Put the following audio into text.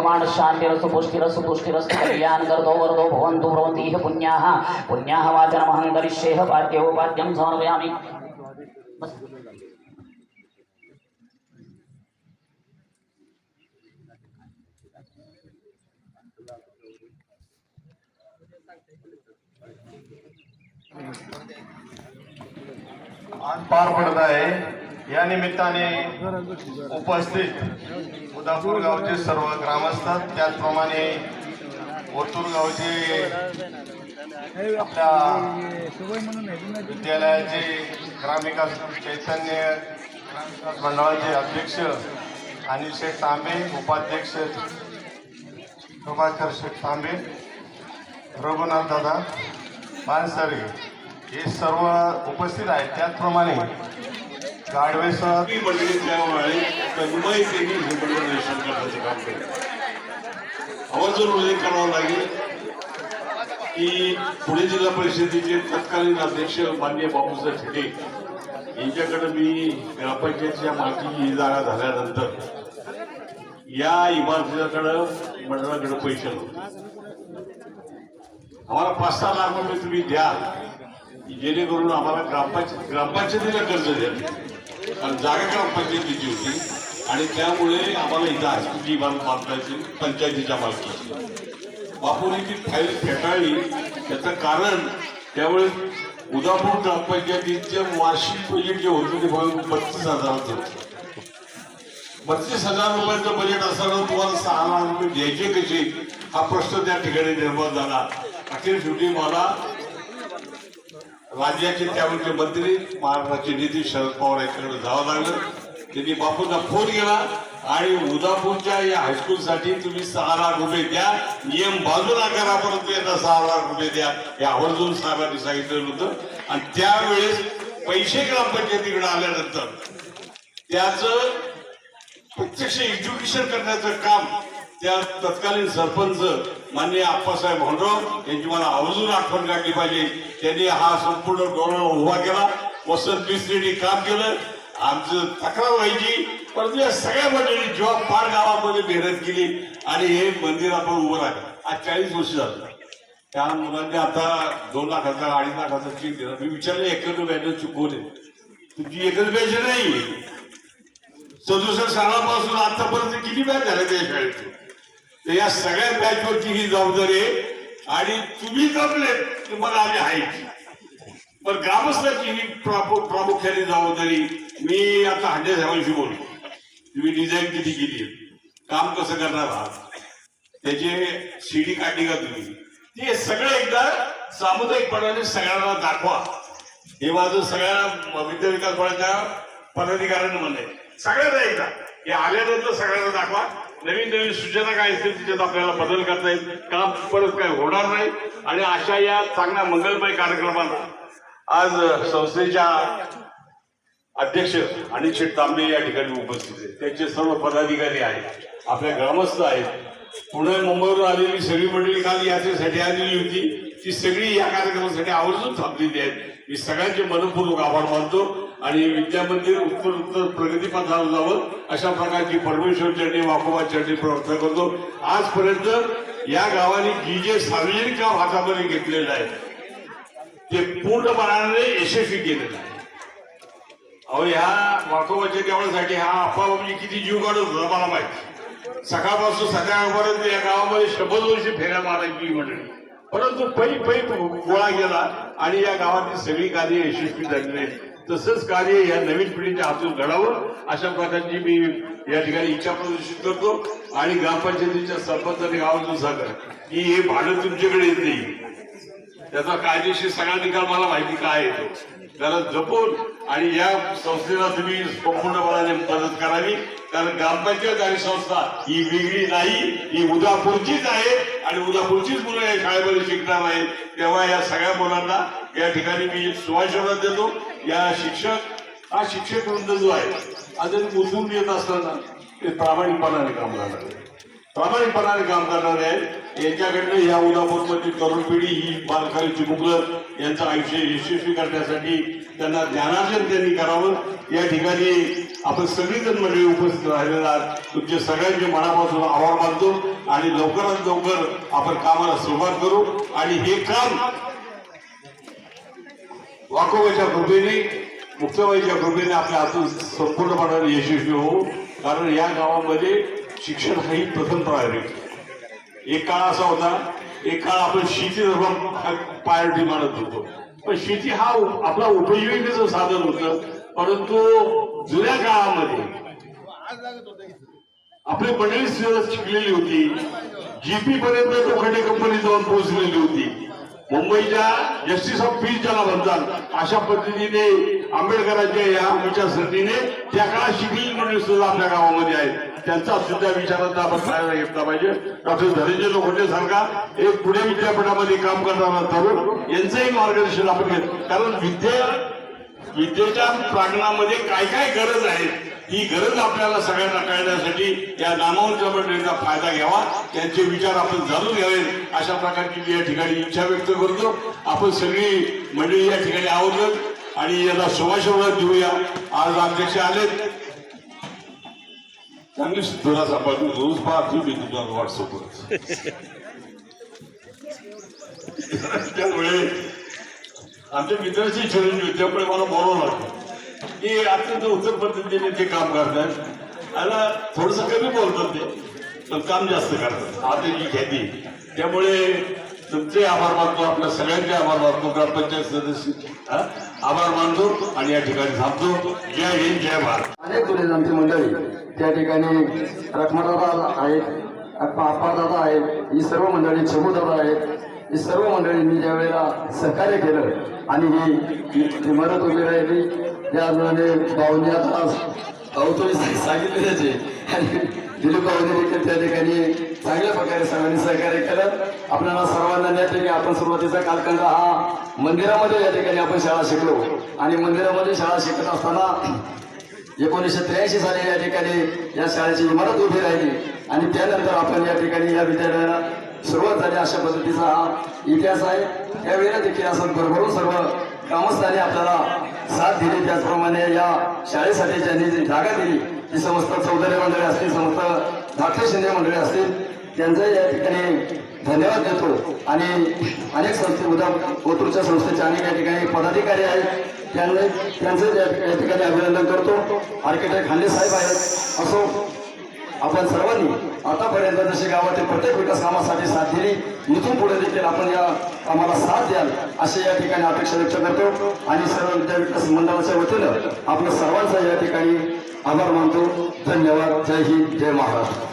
निर्वाण शांति रस पुष्टि रस तुष्टि रस कल्याण कर दो वर दो भवन वरदो भवन्तु, भवन्ति इह पुण्याः। पुण्याः वाचनमहं करिष्येह पाद्योपाद्यं समर्पयामि। आन पार पड़ता है। या निमित्ताने उपस्थित उदापूर गावचे सर्व ग्रामस्थ त्याचप्रमाणे ओतूर गावचे आपल्या विद्यालयाचे ग्रामविकास चैतन्य ग्रामविकास मंडळाचे अध्यक्ष अनिल शेख तांबे उपाध्यक्ष प्रभाकर शेख तांबे रघुनाथ दादा पानसरे हे सर्व उपस्थित आहेत. त्याचप्रमाणे गाडवेसह मी मंडळी त्यामुळे तन्मय त्यांनी हे मंडळ निरीक्षण करण्याचं काम केलं. आवर्जून म्हणजे उल्लेख करावा लागेल की पुणे जिल्हा परिषदेचे तत्कालीन अध्यक्ष मान्य बापूसाहेब ठेके यांच्याकडे मी ग्रामपंचायतच्या मालकीची जागा झाल्यानंतर या इमारतीकडं मंडळाकडे पैसे नव्हते. आम्हाला पाच सहा लाख रुपये तुम्ही द्या जेणेकरून आम्हाला ग्रामपंचायत ग्रामपंचायतीला कर्ज द्या. जागा ग्रामपंचायतीची होती? आणि त्यामुळे आम्हाला इथं हायस्कूलची इमारत बांधायची पंचायतीच्या मालकीची बापूने ती फाईल फेटाळली त्याचं कारण त्यावेळेस उदापूर ग्रामपंचायतीचे वार्षिक बजेट जे होतं ते बत्तीस हजाराचं होतं. बत्तीस हजार रुपयाचं बजेट असताना तुम्हाला सहा लाख रुपये द्यायचे कसे? हा प्रश्न त्या ठिकाणी निर्माण झाला. अखेर शेवटी मला राज्याचे त्यावेळचे मंत्री महाराष्ट्राचे नेते शरद पवार यांच्याकडे जावं लागलं. त्यांनी बापूंना फोन केला आणि उदापूरच्या या हायस्कूलसाठी तुम्ही सहा लाख रुपये द्या. नियम बाजूला करा परंतु यांना सहा लाख रुपये द्या. हे आवर्जून साहेबांनी सांगितलेलं होतं. आणि त्यावेळेस पैसे ग्रामपंचायतीकडे आल्यानंतर त्याचं प्रत्यक्ष एज्युकेशन करण्याचं काम त्या तत्कालीन सरपंच माननीय आप्पासाहेब भोंडराव यांची मला आवर्जून आठवण काढली पाहिजे. त्यांनी हा संपूर्ण डोळा उभा केला. वसंत मिस्त्रीने काम केलं. आमचं तक्रार व्हायची. परंतु या सगळ्या मंडळी जेव्हा पार गावामध्ये मेहनत केली आणि हे मंदिर आपण उभं राहिलं. आज चाळीस वर्ष झालं. त्या मुलांनी आता दोन लाखाचा अडीच लाखाचा चेक दिला. मी विचारलं एकत्र बॅनर चुकवले. तुमची एकच बॅच नाही सदुसष्ट सालापासून आतापर्यंत किती बॅच झाल्या त्या शाळेत तर या सगळ्या बॅचवरची ही जबाबदारी आहे. आणि तुम्ही जमले मला आम्ही आहे पण ग्रामस्थाची ही प्रामुख्याने जबाबदारी मी आता हांडे साहेबांशी बोलतो. तुम्ही डिझाईन किती केली आहे? काम कसं करणार आहात? त्याचे सीडी काढली का तुम्ही? ते सगळं एकदा सामुदायिकपणाने सगळ्यांना दाखवा. हे माझं सगळ्या विद्या विकास बोर्डाच्या पदाधिकाऱ्यांना म्हणणं सगळ्यांना एकदा. हे आल्यानंतर सगळ्यांना दाखवा. नवीन नवीन सूचना काय असतील त्याच्यात आपल्याला बदल करता येईल. काम परत काय होणार नाही. आणि अशा या चांगल्या मंगलमय कार्यक्रमाला आज संस्थेच्या अध्यक्ष अनिल शेठ तांबे या ठिकाणी उपस्थित आहेत. त्यांचे सर्व पदाधिकारी आहेत. आपल्या ग्रामस्थ आहेत. पुणे मुंबईवरून आलेली सगळी मंडळी काल याच्यासाठी आलेली होती. ती सगळी या कार्यक्रमासाठी आवर्जून थांबलेली आहेत. मी सगळ्यांचे मनपूर्वक आभार मानतो. आणि विद्या मंदिर उत्तर उत्तर प्रगतीपथाला जावं अशा प्रकारची परमेश्वर चरणी वाकोबा चरणी प्रार्थना करतो. आजपर्यंत या गावाने जी जे सार्वजनिक काम हातामध्ये घेतलेलं आहे ते पूर्णपणाने यशस्वी केलेलं आहे. अहो ह्या वाकोबाच्या देवळासाठी हा अप्पा म्हणजे किती जीव काढत होता मला माहिती. सकाळपासून सकाळपर्यंत या गावामध्ये शंभर वर्षी फेऱ्या मारायची ही मंडळी परंतु पै पै गोळा गेला आणि या गावातली सगळी कार्य यशस्वी झालेली आहेत तसंच कार्य या नवीन पिढीच्या हातून घडावं अशा प्रकारची मी या ठिकाणी इच्छा प्रदर्शित करतो. आणि ग्रामपंचायतीच्या सरपंचाने गावातून सांगा की हे भाडं तुमच्याकडे येत नाही. त्याचा कायदेशीर सगळा निकाल मला माहिती काय येतो त्याला जपून आणि या संस्थेला तुम्ही संपूर्णपणाने मदत करावी. कारण ग्रामपंचायत आणि संस्था ही वेगळी नाही ही उदापूरचीच आहे आणि उदापूरचीच मुलं या शाळेमध्ये शिकणार आहेत. तेव्हा या सगळ्या मुलांना या ठिकाणी मी सुभाषवनात देतो. या शिक्षक हा शिक्षक वृंद जो आहे अजून उजून येत असताना ते प्रामाणिकपणाने काम करणार आहे. प्रामाणिकपणाने काम करणारे आहेत यांच्याकडनं या उदापूरमधली तरुण पिढी ही बालकालीची मुलं यांचं आयुष्य यशस्वी करण्यासाठी त्यांना ज्ञानार्जन त्यांनी करावं या ठिकाणी आपण सगळीजण मंडळी उपस्थित राहिलेला आहात. तुमचे सगळ्यांचे मनापासून आभार मानतो आणि लवकरात लवकर आपण कामाला सुरुवात करू आणि हे काम वाकोबाच्या कृपेने मुक्ताबाईच्या कृपेने आपल्या आतून संपूर्णपणे यशस्वी होऊ. कारण या गावामध्ये शिक्षण हा ही प्रथम प्रायोरिटी. एक काळ असा होता एक काळ आपण शेती धर्म प्रायोरिटी मानत होतो. पण शेती हा आपला उपजीविकेचं साधन होतं. परंतु जुन्या काळामध्ये आपली मंडळी शिकलेली होती. जीपी पर्यंत लोखंडे कंपनी जाऊन पोहोचलेली होती. मुंबईच्या जस्टिस ऑफ पीस ज्याला म्हणतात अशा पद्धतीने आंबेडकरांच्या या विचारसरणीने त्या काळात शिबिर मंडळी सुद्धा आपल्या गावामध्ये आहेत. त्यांचा सुद्धा विचारांचा आपण फायदा घेतला पाहिजे. डॉक्टर धनंजय लोखंडे सारखा एक पुणे विद्यापीठामध्ये काम करणारा तरुण यांचंही मार्गदर्शन आपण घेत कारण विद्या विद्येच्या प्रांगणामध्ये काय काय गरज आहे? ही गरज आपल्याला सगळ्यांना कळण्यासाठी या नामवंत मंडळीचा फायदा घ्यावा त्यांचे विचार आपण जाणून घ्यावेत अशा प्रकारची मी या ठिकाणी इच्छा व्यक्त करतो. आपण सगळी मंडळी या ठिकाणी आवडत आणि याला शुभाशोभा देऊया. आज अध्यक्ष आलेत. चांगली थोडासा आपण रोज पाहतो मी तुम्हाला व्हॉट्सअपवर त्यामुळे आमच्या मित्राची चॅलेंज होती त्यामुळे मला बरोबर वाटतं की अत्यंत उत्तर पद्धतीने ते काम करतात. आणि थोडस कमी बोलतात ते. पण काम जास्त करतात. आता ख्याती. त्यामुळे तुमचे आभार मानतो आपल्या सगळ्यांचे आभार मानतो ग्रामपंचायत सदस्य. आभार मानतो आणि या ठिकाणी थांबतो. जय हिंद जय भारत. अनेक जुने आमची मंडळी त्या ठिकाणी रखमादादा आहेत दादा आहेत ही सर्व मंडळी दादा आहेत. ही सर्व मंडळींनी ज्या वेळेला सहकार्य केलं आणि ही इमारत उभी राहिली त्या पाहुणे आता भाऊ तुम्ही सांगितले त्याचे. आणि दिलीप भाऊने देखील त्या ठिकाणी चांगल्या प्रकारे सर्वांनी सहकार्य केलं. आपल्याला सर्वांना या ठिकाणी आपण सुरुवातीचा कालखंड हा मंदिरामध्ये या ठिकाणी आपण शाळा शिकलो. आणि मंदिरामध्ये शाळा शिकत असताना एकोणीसशे त्र्याऐंशी साली या ठिकाणी या शाळेची इमारत उभी राहिली. आणि त्यानंतर आपण या ठिकाणी या विद्यालयाला सुरुवात झाली अशा पद्धतीचा हा इतिहास आहे. त्यावेळेला देखील असं भरभरून सर्व ग्रामस्थांनी आपल्याला साथ दिली. त्याचप्रमाणे या शाळेसाठी ज्यांनी जी जागा दिली ती समस्त चौधरी मंडळी असतील समस्त धाकटे शिंदे मंडळी असतील त्यांचं या ठिकाणी धन्यवाद देतो. आणि अनेक संस्थे उदा ओतूरच्या संस्थेचे अनेक या ठिकाणी पदाधिकारी आहेत. त्यांनी त्यांचं या या ठिकाणी अभिनंदन करतो. आर्किटेक्ट खांडे साहेब आहेत. असो आपण सर्वांनी आतापर्यंत जसे गावातील प्रत्येक विकास कामासाठी साथ दिली इथून पुढे देखील आपण या आम्हाला साथ द्याल अशी या ठिकाणी अपेक्षा व्यक्त करतो. आणि सर्व विद्या विकास मंडळाच्या वतीनं आपलं सर्वांचा या ठिकाणी आभार मानतो. धन्यवाद. जय हिंद. जय महाराष्ट्र.